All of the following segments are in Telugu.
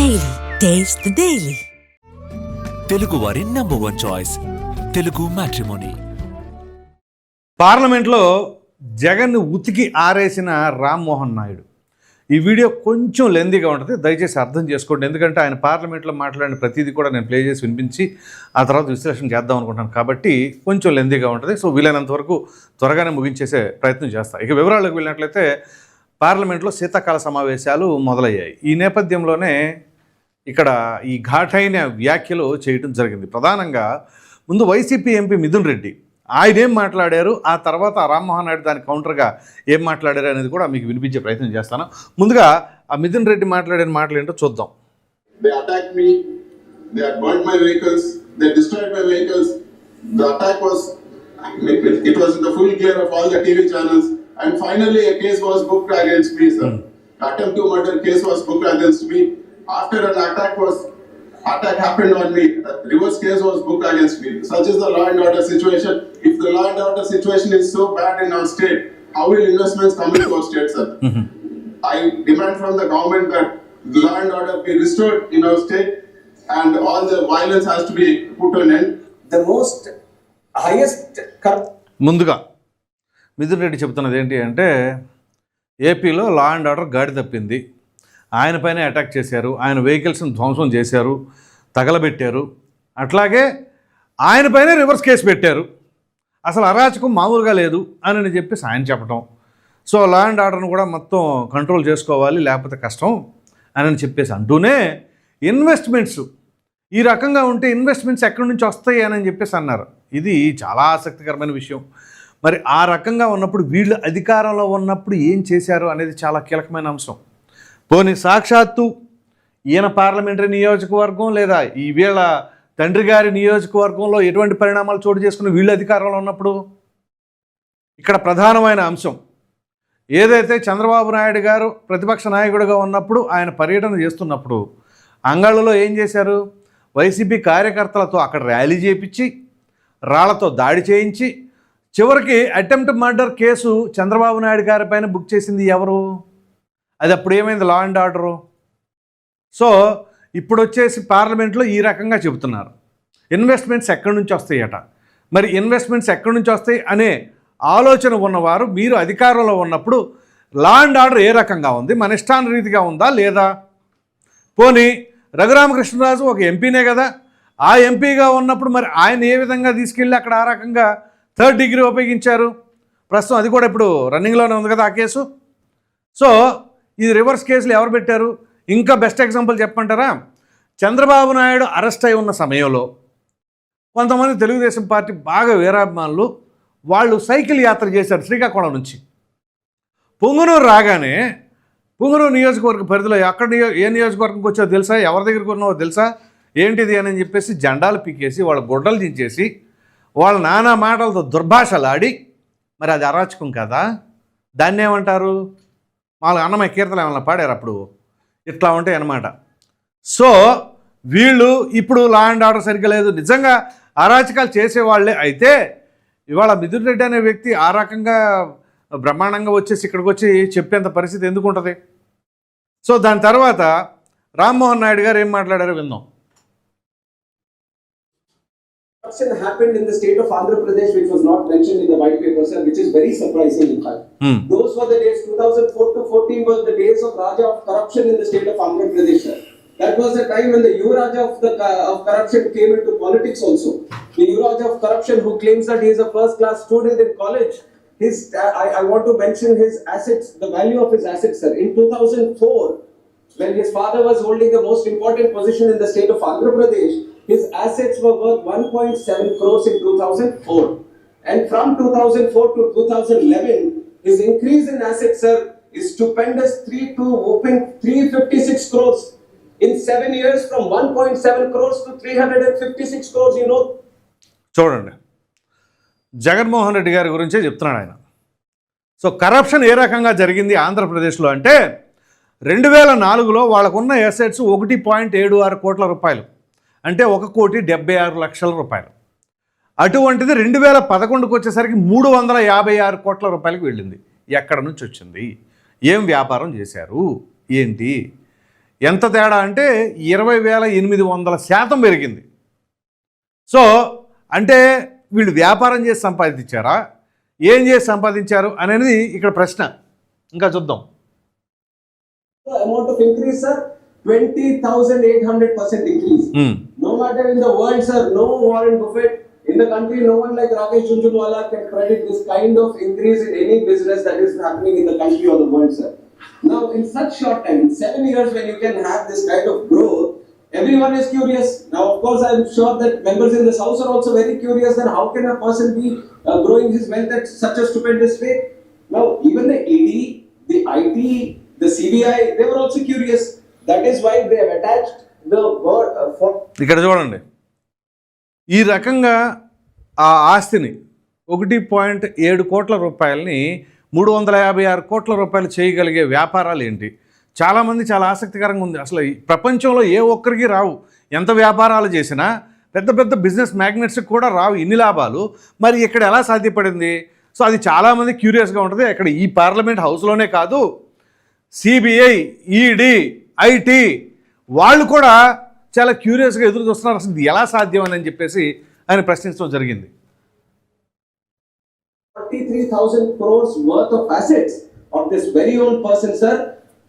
Daily taste the daily Telugu వారి number one choice Telugu matrimony పార్లమెంట్లో జగన్ ఉతికి ఆరేసిన రామ్మోహన్ నాయుడు. ఈ వీడియో కొంచెం లెందీగా ఉంటుంది. దయచేసి అర్థం చేసుకోండి. ఎందుకంటే ఆయన పార్లమెంట్లో మాట్లాడిన ప్రతిదీ కూడా నేను ప్లే చేసి వినిపించి ఆ తర్వాత విశ్లేషణ చేద్దాం అనుకుంటాను కాబట్టి కొంచెం లెందీగా ఉంటుంది. సో వీలైనంత వరకు త్వరగానే ముగించేసే ప్రయత్నం చేస్తా. ఇక వివరాలకు వెళ్ళినట్లయితే పార్లమెంట్లో శీతాకాల సమావేశాలు మొదలయ్యాయి. ఈ నేపథ్యంలోనే ఇక్కడ ఈ ఘాటైన వ్యాఖ్యలు చేయటం జరిగింది. ప్రధానంగా ముందు వైసీపీ ఎంపీ మిథున్ రెడ్డి ఆయన ఏం మాట్లాడారు ఆ తర్వాత రామ్మోహన్ నాయుడు దాని కౌంటర్గా ఏం మాట్లాడారు అనేది కూడా మీకు వినిపించే ప్రయత్నం చేస్తాను. ముందుగా ఆ మిథున్ రెడ్డి మాట్లాడిన మాటలు ఏంటో చూద్దాం. And finally a case was booked against me sir. Mm. attempt to murder case was booked against me. After an attack was, attack happened on me, a reverse case was booked against me. Such is the law and order situation. If the law and order situation is so bad in our state, how will investments come into our state, sir? I demand from the government that the law and order be restored in our state and all the violence has to be put an end. the most highest ముందుగా మిథున్ రెడ్డి చెబుతున్నది ఏంటి అంటే ఏపీలో లా అండ్ ఆర్డర్ గాడి తప్పింది ఆయన పైన అటాక్ చేశారు. ఆయన వెహికల్స్ని ధ్వంసం చేశారు. తగలబెట్టారు. అట్లాగే ఆయనపైనే రివర్స్ కేసు పెట్టారు. అసలు అరాచకం మామూలుగా లేదు అని చెప్పేసి ఆయన చెప్పటం. సో లా అండ్ ఆర్డర్ను కూడా మొత్తం కంట్రోల్ చేసుకోవాలి లేకపోతే కష్టం అని చెప్పేసి అంటూనే ఇన్వెస్ట్మెంట్స్ ఈ రకంగా ఉంటే ఇన్వెస్ట్మెంట్స్ ఎక్కడి నుంచి వస్తాయి అని చెప్పేసి అన్నారు. ఇది చాలా ఆసక్తికరమైన విషయం. మరి ఆ రకంగా ఉన్నప్పుడు వీళ్ళు అధికారంలో ఉన్నప్పుడు ఏం చేశారు అనేది చాలా కీలకమైన అంశం. పోని సాక్షాత్తు ఈయన పార్లమెంటరీ నియోజకవర్గం లేదా ఈ వీళ్ళ తండ్రి గారి నియోజకవర్గంలో ఎటువంటి పరిణామాలు చోటు చేసుకుని వీళ్ళు అధికారంలో ఉన్నప్పుడు? ఇక్కడ ప్రధానమైన అంశం. ఏదైతే చంద్రబాబు నాయుడు గారు ప్రతిపక్ష నాయకుడిగా ఉన్నప్పుడు ఆయన పర్యటన చేస్తున్నప్పుడు అంగళ్ళలో ఏం చేశారు? వైసీపీ కార్యకర్తలతో అక్కడ ర్యాలీ చేపించి రాళ్ళతో దాడి చేయించి చివరికి attempt murder case Chandrababu Naidu గారి పైన బుక్ చేసింది ఎవరు? అది అప్పుడు ఏమైంది? లా అండ్ ఆర్డరు సో ఇప్పుడు వచ్చేసి పార్లమెంట్లో ఈ రకంగా చెబుతున్నారు. ఇన్వెస్ట్మెంట్స్ ఎక్కడి నుంచి వస్తాయట? మరి ఇన్వెస్ట్మెంట్స్ ఎక్కడి నుంచి వస్తాయి అనే ఆలోచన ఉన్నవారు మీరు అధికారంలో ఉన్నప్పుడు లా అండ్ ఆర్డర్ ఏ రకంగా ఉంది? మన ఇష్టాన రీతిగా ఉందా లేదా? పోనీ రఘురామకృష్ణరాజు ఒక ఎంపీనే కదా? ఆ ఎంపీగా ఉన్నప్పుడు మరి ఆయన ఏ విధంగా తీసుకెళ్ళి అక్కడ ఆ రకంగా థర్డ్ డిగ్రీ ఉపయోగించారు? ప్రస్తుతం అది కూడా ఇప్పుడు రన్నింగ్లోనే ఉంది కదా ఆ కేసు. సో ఇది రివర్స్ కేసులు ఎవరు పెట్టారు? ఇంకా బెస్ట్ ఎగ్జాంపుల్ చెప్పమంటారా? చంద్రబాబు నాయుడు అరెస్ట్ అయి ఉన్న సమయంలో కొంతమంది తెలుగుదేశం పార్టీ బాగా వీరాభిమానులు వాళ్ళు సైకిల్ యాత్ర చేశారు శ్రీకాకుళం నుంచి. పొంగునూరు రాగానే పొంగునూరు నియోజకవర్గ పరిధిలో ఎక్కడ నియో ఏ నియోజకవర్గంకి వచ్చావో తెలుసా? ఎవరి దగ్గరికి ఉన్నావో తెలుసా? ఏంటిది అని చెప్పేసి జెండాలు పీకేసి వాళ్ళ గుడ్డలు దించేసి వాళ్ళ నానా మాటలతో దుర్భాషలాడి మరి అది అరాచకం కదా? దాన్ని ఏమంటారు వాళ్ళ అన్నమయ్య కీర్తన ఏమైనా పాడారు అప్పుడు? ఇట్లా ఉంటాయి అన్నమాట. సో వీళ్ళు ఇప్పుడు లా అండ్ ఆర్డర్ సరిగ్గా లేదు. నిజంగా అరాచకాలు చేసేవాళ్ళే. అయితే ఇవాళ మిథున్ రెడ్డి అనే వ్యక్తి ఆ రకంగా బ్రహ్మాండంగా వచ్చేసి ఇక్కడికి వచ్చి చెప్పేంత పరిస్థితి ఎందుకు ఉంటుంది? సో దాని తర్వాత రామ్మోహన్ నాయుడు గారు ఏం మాట్లాడారో విందాం. Corruption happened in the state of Andhra Pradesh, which was not mentioned in the white paper, sir, which is very surprising in fact. Hmm. Those were the days, 2004 to 14 were the days of Raja of corruption in the state of Andhra Pradesh, sir. That was the time when the Yuraja of the of corruption came into politics also. The Yuraja of corruption who claims that he is a first class student in college. His, I, I want to mention his assets, the value of his assets, sir. In 2004, when his father was holding the most important position in the state of Andhra Pradesh, his assets were worth 1.7 crores in 2004. And from 2004 to 2011, his increase in assets, sir, is stupendous 3 to whopping 356 crores. In seven years, from 1.7 crores to 356 crores, you know, చూడండి జగన్మోహన్ రెడ్డి గారి గురించే చెప్తున్నాడు ఆయన సో కరప్షన్ ఏ రకంగా జరిగింది ఆంధ్రప్రదేశ్లో అంటే రెండు వేల నాలుగులో వాళ్ళకున్న ఎసెట్స్ ఒకటి పాయింట్ ఏడు ఆరు కోట్ల రూపాయలు అంటే ఒక కోటి డెబ్బై ఆరు లక్షల రూపాయలు. అటువంటిది రెండు వేల పదకొండుకు వచ్చేసరికి మూడు వందల యాభై ఆరు కోట్ల రూపాయలకు వెళ్ళింది. ఎక్కడ నుంచి వచ్చింది? ఏం వ్యాపారం చేశారు? ఏంటి? ఎంత తేడా అంటే ఇరవై వేల ఎనిమిది వందల శాతం పెరిగింది. సో అంటే వీళ్ళు వ్యాపారం చేసి సంపాదించారా? ఏం చేసి సంపాదించారు అనేది ఇక్కడ ప్రశ్న. ఇంకా చూద్దాం. Increase, sir, twenty thousand eight hundred percent increase. Um, No matter in the world, sir, no Warren Buffett, in the country, no one like Rakesh Jhunjhunwala can predict this kind of increase in any business that is happening in the country or the world, sir. Now, in such short time, in seven years, when you can have this kind of growth, everyone is curious. Now, of course, I'm sure that members in this house are also very curious that how can a person be uh, growing his wealth at such a stupendous rate? Now, even the ED, the IT, the CBI, they were also curious. That is why they have attached ఇక్కడ చూడండి. ఈ రకంగా ఆ ఆస్తిని ఒకటి పాయింట్ ఏడు కోట్ల రూపాయలని మూడు వందల యాభై ఆరు కోట్ల రూపాయలు చేయగలిగే వ్యాపారాలు ఏంటి? చాలామంది చాలా ఆసక్తికరంగా ఉంది. అసలు ఈ ప్రపంచంలో ఏ ఒక్కరికి రావు. ఎంత వ్యాపారాలు చేసినా పెద్ద పెద్ద బిజినెస్ మ్యాగ్నెట్స్కి కూడా రావు ఇన్ని లాభాలు. మరి ఇక్కడ ఎలా సాధ్యపడింది? సో అది చాలామంది క్యూరియస్గా ఉంటుంది. ఇక్కడ ఈ పార్లమెంట్ హౌస్లోనే కాదు సిబిఐ ఈడీ ఐటీ వాళ్ళు కూడా చాలా క్యూరియస్గా ఎదురు చూస్తున్నారు అసలు ఇది ఎలా సాధ్యం అని చెప్పేసి ఆయన ప్రశ్నించడం జరిగింది 43,000 crores worth of assets of this very own person, sir.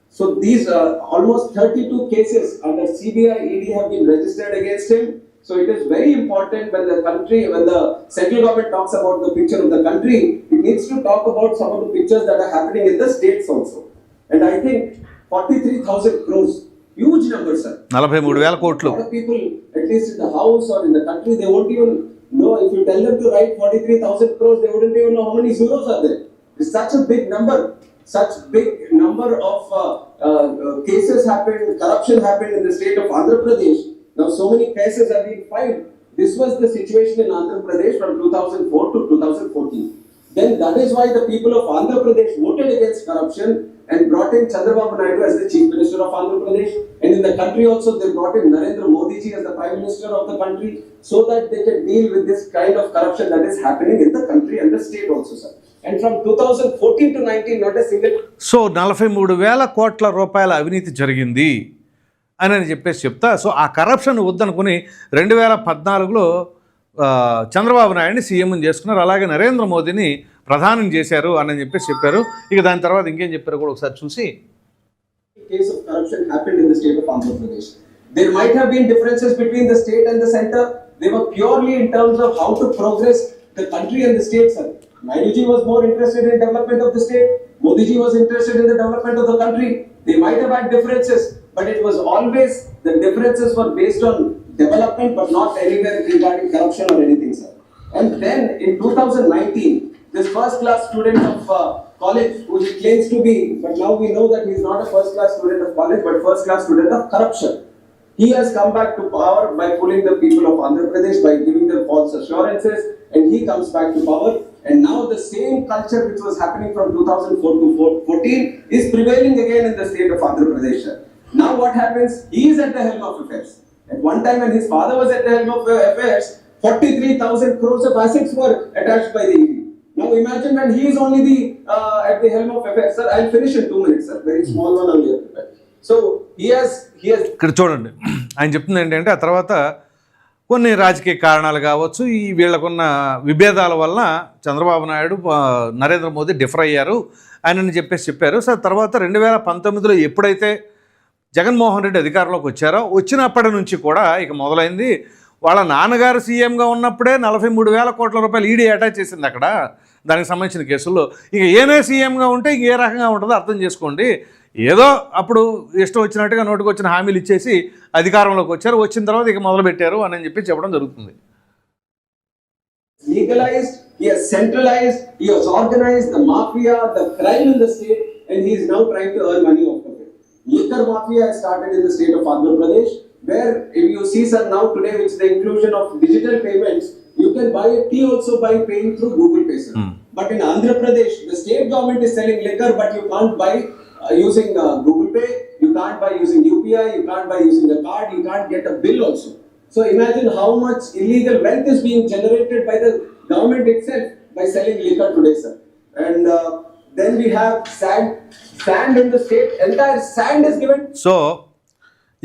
So these are almost 32 cases under CBI ED have been registered against him. So it is very important when the country, when the central government talks about the picture of the country, it needs to talk about some of the pictures that are happening in the states also. And I think 43,000 crores, huge number, sir. నలభై మూడు వేల కోట్లు at least in the house or in the country, they won't even know. If you tell them to write 43,000 crores, they wouldn't even know how many zeros are there. It's such a big number. Such big number of uh, uh, uh, cases happened, corruption happened in the state of Andhra Pradesh. Now, so many cases have been filed. This was the situation in Andhra Pradesh from 2004 to 2014. Then that is why the people of Andhra Pradesh voted against corruption and brought in Chandrababu Naidu as the chief minister of Andhra Pradesh. And in the country also, they brought in Narendra Modi ji as the prime minister of the country so that they can deal with this kind of corruption that is happening in the country and the state also, sir. And from 2014 to 19, not a single so నలభై మూడు వేల కోట్ల రూపాయల అవినీతి జరిగింది అని అని చెప్పేసి చెప్తా సో ఆ కరప్షన్ వద్దనుకుని రెండు వేల పద్నాలుగులో చంద్రబాబు నాయుడిని సీఎం చేసుకున్నారు అలాగే నరేంద్ర మోదీని ప్రధానం చేశారు అని చెప్పేసి చెప్పారు ఇక దాని తర్వాత ఇంకేం చెప్పారు కూడా ఒకసారి చూసి case of corruption happened in the state of Andhra Pradesh. There might have been differences between the state and the center. They were purely in terms of how to progress the country and the state, sir. Naiduji was more interested in development of the state. Modiji was interested in the development of the country. They might have had differences, but it was always the differences were based on development, but not anywhere regarding corruption or anything, sir. And then in 2019, this first class student of uh, college, who he claims to be, but now we know that he is not a first class student of college, but first class student of corruption. He has come back to power by fooling the people of Andhra Pradesh by giving them false assurances, and he comes back to power. And now the same culture which was happening from 2004 to 14 is prevailing again in the state of Andhra Pradesh. Now what happens? He is at the helm of affairs. At one time when his father was at the helm of affairs, 43,000 crores of assets were attached by the ED. Now imagine that he is only the uh, at the helm of affairs. Sir, I'll finish in two minutes, sir. Very small one only. So he has he has ఇక్కడ చూడండి ఆయన చెప్తుంది ఏంటంటే ఆ తర్వాత కొన్ని రాజకీయ కారణాలు కావచ్చు ఈ వీళ్ళకున్న విభేదాల వల్ల చంద్రబాబు నాయుడు నరేంద్ర మోదీ డిఫర్ అయ్యారు ఆయనని చెప్పేసి చెప్పారు సో తర్వాత రెండు వేల పంతొమ్మిదిలో ఎప్పుడైతే జగన్మోహన్ రెడ్డి అధికారంలోకి వచ్చారో వచ్చినప్పటి నుంచి కూడా ఇక మొదలైంది వాళ్ళ నాన్నగారు సీఎంగా ఉన్నప్పుడే నలభై మూడు వేల కోట్ల రూపాయలు ఈడీ అటాచ్ చేసింది అక్కడ దానికి సంబంధించిన కేసుల్లో ఇక ఏమే సీఎంగా ఉంటే ఇంక ఏ రకంగా ఉంటుందో అర్థం చేసుకోండి. ఏదో అప్పుడు ఇష్టం వచ్చినట్టుగా నోటుకు హామీలు ఇచ్చేసి అధికారంలోకి వచ్చారు. వచ్చిన తర్వాత ఇక మొదలుపెట్టారు అని అని చెప్పి చెప్పడం జరుగుతుంది. ఇతర mafia Andhra Pradesh where if you see sir now today with the inclusion of digital payments, you can buy a tea also by paying through Google Pay, sir. But in Andhra Pradesh, the state government is selling liquor, but you can't buy uh, using uh, Google Pay, you can't buy using UPI, you can't buy using a card, you can't get a bill also. So imagine how much illegal wealth is being generated by the government itself by selling liquor today, sir. And uh, then we have sand, sand in the state, entire sand is given so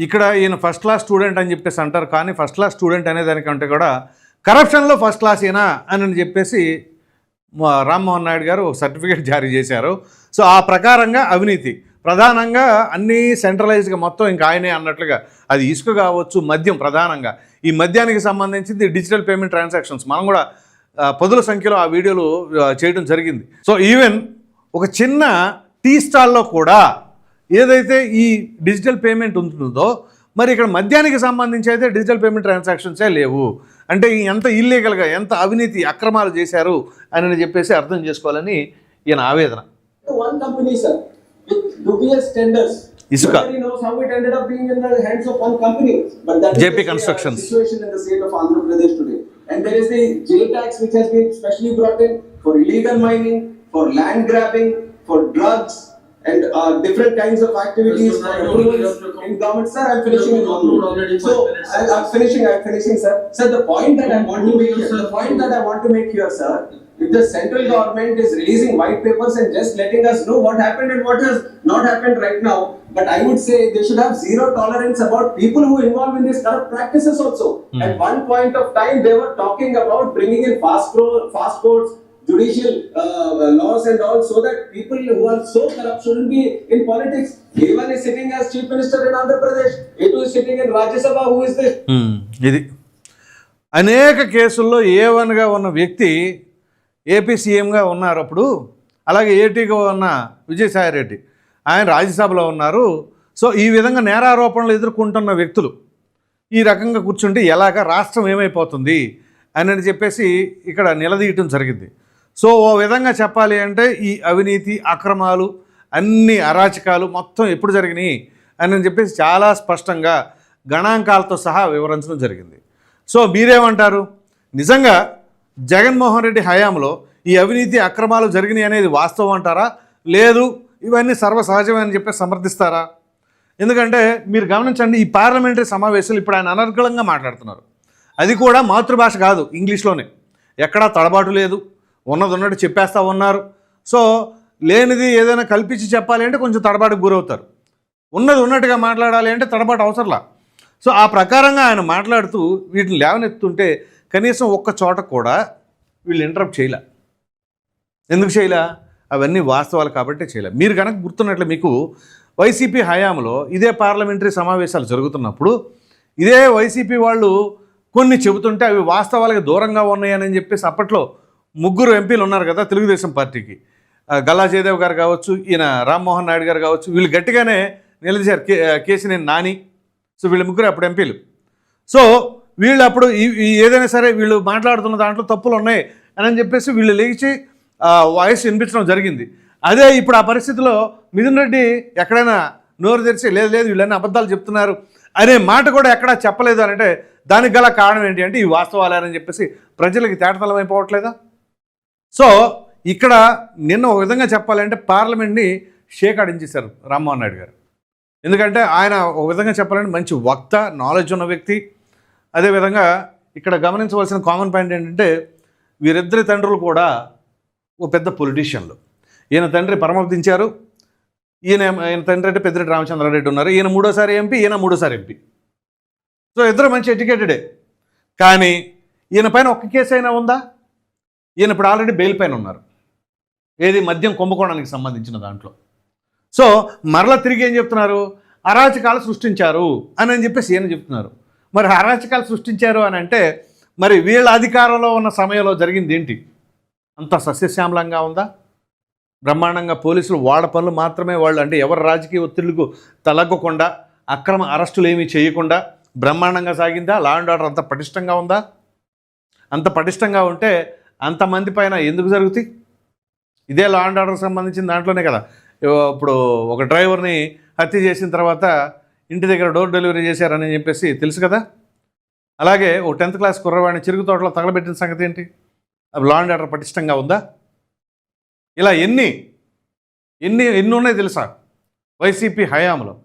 ఇక్కడ ఈయన ఫస్ట్ క్లాస్ స్టూడెంట్ అని చెప్పేసి అంటారు. కానీ ఫస్ట్ క్లాస్ స్టూడెంట్ అనే దానికంటే కూడా కరప్షన్లో ఫస్ట్ క్లాస్ ఈయన అని చెప్పేసి రామ్మోహన్ నాయుడు గారు సర్టిఫికేట్ జారీ చేశారు. సో ఆ ప్రకారంగా అవినీతి. ప్రధానంగా అన్నీ సెంట్రలైజ్డ్గా మొత్తం ఇంకా ఆయనే అన్నట్లుగా అది ఇసుక కావచ్చు మద్యం ప్రధానంగా. ఈ మద్యానికి సంబంధించింది డిజిటల్ పేమెంట్ ట్రాన్సాక్షన్స్ మనం కూడా పదుల సంఖ్యలో ఆ వీడియోలు చేయడం జరిగింది. సో ఈవెన్ ఒక చిన్న టీ స్టాల్లో కూడా ఏదైతే ఈ డిజిటల్ పేమెంట్ ఉంటుందో మరి ఇక్కడ మద్యానికి సంబంధించి అయితే డిజిటల్ పేమెంట్ ట్రాన్సాక్షన్సే లేవు. అంటే ఎంత ఇల్లీగల్గా ఎంత అవినీతి అక్రమాలు చేశారు అని చెప్పేసి అర్థం చేసుకోవాలని ఈయన ఆవేదన. ఇసుక. JP and uh, different kinds of activities for Naidu, approvals you have to in government. Sir, I'm finishing You in one concluded minute. already So, five minutes. I, I'm finishing, I'm finishing, sir. Sir, the point that I want to make here, Sir, the point that I want to make here, sir, if the central government is releasing white papers and just letting us know what happened and what has not happened right now, but I would say they should have zero tolerance about people who involve in these corrupt practices also. At one point of time, they were talking about bringing in fast pro, fast courts, judicial uh, laws and all, so that people who are so corrupt shouldn't be in politics. A1 is sitting as chief minister in Andhra Pradesh. A2 is sitting in Rajya Sabha. Who is this? Um, ఇది అనేక కేసుల్లో ఏ వన్గా ఉన్న వ్యక్తి ఏపీ సీఎంగా ఉన్నారు అప్పుడు అలాగే ఏటీగా ఉన్న విజయసాయి రెడ్డి ఆయన రాజ్యసభలో ఉన్నారు సో ఈ విధంగా నేరారోపణలు ఎదుర్కొంటున్న వ్యక్తులు ఈ రకంగా కూర్చుంటే ఎలాగ రాష్ట్రం ఏమైపోతుంది అని చెప్పేసి ఇక్కడ నిలదీయటం జరిగింది సో ఓ విధంగా చెప్పాలి అంటే ఈ అవినీతి అక్రమాలు అన్ని అరాచకాలు మొత్తం ఎప్పుడు జరిగినాయి అని చెప్పేసి చాలా స్పష్టంగా గణాంకాలతో సహా వివరించడం జరిగింది. సో మీరేమంటారు? నిజంగా జగన్మోహన్ రెడ్డి హయాంలో ఈ అవినీతి అక్రమాలు జరిగినాయి అనేది వాస్తవం అంటారా? లేదు ఇవన్నీ సర్వసహజమే అని చెప్పి సమర్థిస్తారా? ఎందుకంటే మీరు గమనించండి ఈ పార్లమెంటరీ సమావేశాలు ఇప్పుడు ఆయన అనర్గళంగా మాట్లాడుతున్నారు. అది కూడా మాతృభాష కాదు ఇంగ్లీష్లోనే. ఎక్కడా తడబాటు లేదు. ఉన్నది ఉన్నట్టు చెప్పేస్తా ఉన్నారు. సో లేనిది ఏదైనా కల్పించి చెప్పాలి అంటే కొంచెం తడబాటుకు గురవుతారు. ఉన్నది ఉన్నట్టుగా మాట్లాడాలి అంటే తడబాటు అవసరంలా. సో ఆ ప్రకారంగా ఆయన మాట్లాడుతూ వీటిని లేవనెత్తుంటే కనీసం ఒక్క చోట కూడా వీళ్ళు ఇంటరప్ట్ చేయలే. ఎందుకు చేయలే? అవన్నీ వాస్తవాలు కాబట్టి చేయలే. మీరు కనుక గుర్తున్నట్లు మీకు వైసీపీ హయాంలో ఇదే పార్లమెంటరీ సమావేశాలు జరుగుతున్నప్పుడు ఇదే వైసీపీ వాళ్ళు కొన్ని చెబుతుంటే అవి వాస్తవాలకు దూరంగా ఉన్నాయని చెప్పేసి అప్పట్లో ముగ్గురు ఎంపీలు ఉన్నారు కదా తెలుగుదేశం పార్టీకి. గల్లా జయదేవ్ గారు కావచ్చు ఈయన రామ్మోహన్ నాయుడు గారు కావచ్చు వీళ్ళు గట్టిగానే నిలదీశారు కే కేసినేని నాని. సో వీళ్ళ ముగ్గురు అప్పుడు ఎంపీలు. సో వీళ్ళు అప్పుడు ఈ ఏదైనా సరే వీళ్ళు మాట్లాడుతున్న దాంట్లో తప్పులు ఉన్నాయి అని చెప్పేసి వీళ్ళు లేచి వాయిస్ వినిపించడం జరిగింది. అదే ఇప్పుడు ఆ పరిస్థితిలో మిథున్ రెడ్డి ఎక్కడైనా నోరు తెరిచి లేదు లేదు వీళ్ళని అబద్ధాలు చెప్తున్నారు అనే మాట కూడా ఎక్కడా చెప్పలేదు అని అంటే దానికి గల కారణం ఏంటి అంటే ఈ వాస్తవాలని చెప్పేసి ప్రజలకి తేటతలం అయిపోవట్లేదా సో ఇక్కడ నిన్న ఒక విధంగా చెప్పాలంటే పార్లమెంట్ని షేక్ ఆడించేశారు రామ్మోహన్ నాయుడు గారు. ఎందుకంటే ఆయన ఒక విధంగా చెప్పాలంటే మంచి వక్త నాలెడ్జ్ ఉన్న వ్యక్తి. అదేవిధంగా ఇక్కడ గమనించవలసిన కామన్ పాయింట్ ఏంటంటే వీరిద్దరి తండ్రులు కూడా ఓ పెద్ద పొలిటీషియన్లు ఈయన తండ్రి పరమర్దించారు ఈయన ఈయన తండ్రి అంటే పెద్దిరెడ్డి రామచంద్రారెడ్డి ఉన్నారు. ఈయన మూడోసారి ఎంపీ ఈయన మూడోసారి ఎంపీ. సో ఇద్దరు మంచి ఎడ్యుకేటెడే కానీ ఈయన పైన ఒక్క కేసు అయినా ఉందా? ఈయన ఇప్పుడు ఆల్రెడీ బెయిల్ పైన ఉన్నారు. ఏది మద్యం కుంభకోణానికి సంబంధించిన దాంట్లో. సో మరలా తిరిగి ఏం చెప్తున్నారు? అరాచకాలు సృష్టించారు అని అని చెప్పేసి ఈయన చెప్తున్నారు. మరి అరాచకాలు సృష్టించారు అని అంటే మరి వీళ్ళ అధికారంలో ఉన్న సమయంలో జరిగింది ఏంటి? అంత సస్యశ్యామలంగా ఉందా? బ్రహ్మాండంగా పోలీసులు వాళ్ళ పనులు మాత్రమే వాళ్ళు అంటే ఎవరి రాజకీయ ఒత్తిళ్ళకు తలగ్గకుండా అక్రమ అరెస్టులు ఏమీ చేయకుండా బ్రహ్మాండంగా సాగిందా? లా అండ్ ఆర్డర్ అంత పటిష్టంగా ఉందా? అంత పటిష్టంగా ఉంటే అంతమంది పైన ఎందుకు జరుగుతాయి? ఇదే లా అండ్ ఆర్డర్ సంబంధించిన దాంట్లోనే కదా. ఇప్పుడు ఒక డ్రైవర్ని హత్య చేసిన తర్వాత ఇంటి దగ్గర డోర్ డెలివరీ చేశారని చెప్పేసి తెలుసు కదా? అలాగే ఓ టెన్త్ క్లాస్ కుర్రవాడిని చిరుగు తోటలో తగలబెట్టిన సంగతి ఏంటి? అవి లా అండ్ ఆర్డర్ పటిష్టంగా ఉందా? ఇలా ఎన్ని ఎన్ని ఎన్ని ఉన్నాయి తెలుసా? వైసీపీ హయాంలో.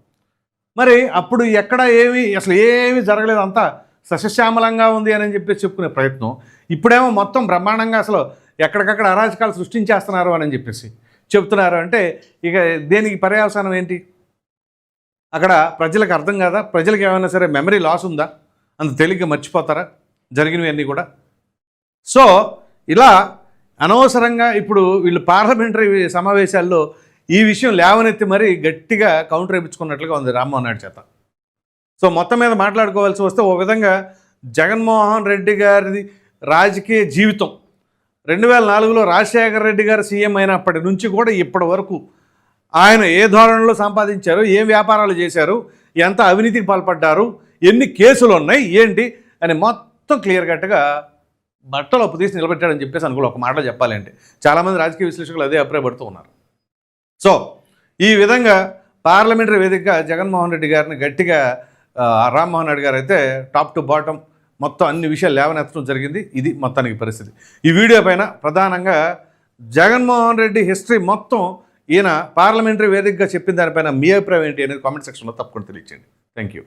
మరి అప్పుడు ఎక్కడ ఏమి అసలు ఏమీ జరగలేదు అంతా సస్యశ్యామలంగా ఉంది అని చెప్పి చెప్పుకునే ప్రయత్నం. ఇప్పుడేమో మొత్తం బ్రహ్మాండంగా అసలు ఎక్కడికక్కడ అరాచకాలు సృష్టించేస్తున్నారు అని చెప్పేసి చెప్తున్నారు అంటే ఇక దేనికి పర్యవసానం ఏంటి? అక్కడ ప్రజలకు అర్థం కాదా? ప్రజలకు ఏమైనా సరే మెమరీ లాస్ ఉందా? అంత తేలిగ్గా మర్చిపోతారా? జరిగినవన్నీ కూడా. సో ఇలా అనవసరంగా ఇప్పుడు వీళ్ళు పార్లమెంటరీ సమావేశాల్లో ఈ విషయం లేవనెత్తి మరీ గట్టిగా కౌంటర్ వేయించుకున్నట్లుగా ఉంది రామ్మోహన్ నాయుడు చేత. సో మొత్తం మీద మాట్లాడుకోవాల్సి వస్తే ఓ విధంగా జగన్మోహన్ రెడ్డి గారిది రాజకీయ జీవితం. రెండు వేల నాలుగులో రాజశేఖర రెడ్డి గారు సీఎం అయినప్పటి నుంచి కూడా ఇప్పటి వరకు ఆయన ఏ ధోరణిలో సంపాదించారు ఏం వ్యాపారాలు చేశారు ఎంత అవినీతికి పాల్పడ్డారు ఎన్ని కేసులు ఉన్నాయి ఏంటి అని మొత్తం క్లియర్ కట్గా బట్టలు అప్పు తీసి నిలబెట్టాడని చెప్పేసి అనుకో ఒక మాటలో చెప్పాలంటే చాలామంది రాజకీయ విశ్లేషకులు అదే అభిప్రాయపడుతూ ఉన్నారు. సో ఈ విధంగా పార్లమెంటరీ వేదికగా జగన్మోహన్ రెడ్డి గారిని గట్టిగా రామ్మోహన్ రెడ్డి గారు అయితే టాప్ టు బాటం మొత్తం అన్ని విషయాలు లేవనెత్తడం జరిగింది. ఇది మొత్తానికి పరిస్థితి. ఈ వీడియో పైన ప్రధానంగా జగన్మోహన్ రెడ్డి హిస్టరీ మొత్తం ఈయన పార్లమెంటరీ వేదికగా చెప్పిన దానిపైన మీ అభిప్రాయం ఏంటి అనేది కామెంట్ సెక్షన్లో తప్పకుండా తెలియచేయండి. Thank you